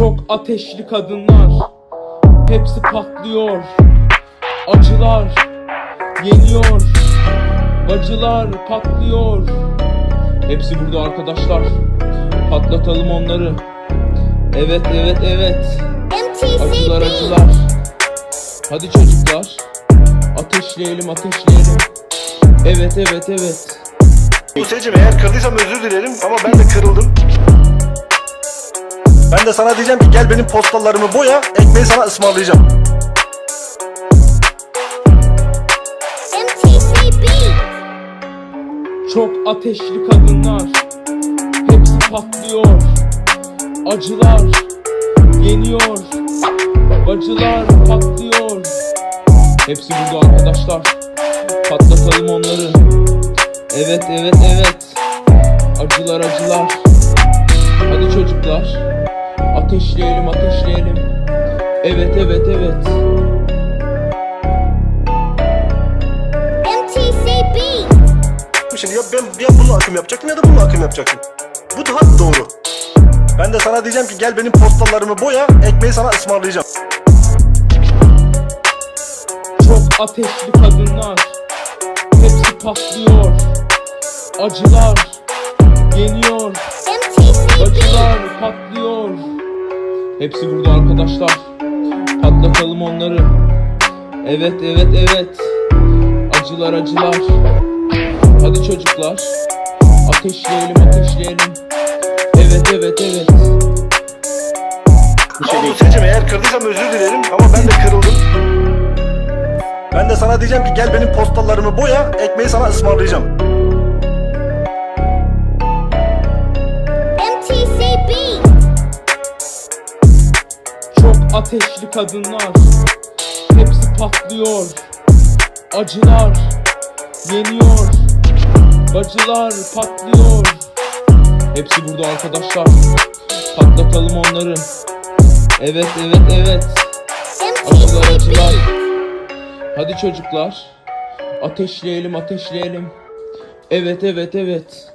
Çok ateşli kadınlar. Hepsi patlıyor. Acılar Yeniyor. Bacılar patlıyor. Hepsi burada arkadaşlar. Patlatalım onları. Evet evet evet. Acılar MTCB. acılar. Hadi çocuklar. Ateşleyelim ateşleyelim. Evet evet evet. Buse'cim eğer kırdıysam özür dilerim ama ben de kırıldım. Ben de sana diyeceğim ki gel benim postallarımı boya, ekmeği sana ısmarlayacağım. Çok ateşli kadınlar Hepsi patlıyor. Acılar Yeniyor Bacılar patlıyor. Hepsi burada arkadaşlar Patlatalım onları. Evet evet evet. Acılar acılar. Hadi çocuklar Ateşleyelim ateşleyelim Evet evet evet MTCB. Şimdi ya ben ya bununla akım yapacaktım ya da bununla akım yapacaktım. Bu daha doğru. Ben de sana diyeceğim ki gel benim postallarımı boya, ekmeği sana ısmarlayacağım. Çok ateşli kadınlar Hepsi patlıyor Acılar Yeniyor MTCB. Bacılar patlıyor Hepsi burada arkadaşlar. Patlatalım onları. Evet evet evet. Acılar acılar. Hadi çocuklar. Ateşleyelim ateşleyelim. Evet evet evet. Ya Buse'cim eğer kırdıysam özür dilerim ama ben de kırıldım. Ben de sana diyeceğim ki gel benim postallarımı boya, ekmeği sana ısmarlayacağım. Ateşli kadınlar Hepsi patlıyor Acılar Yeniyor Bacılar patlıyor. Hepsi burada arkadaşlar Patlatalım onları. Evet evet evet. Acılar acılar. Hadi çocuklar Ateşleyelim ateşleyelim. Evet evet evet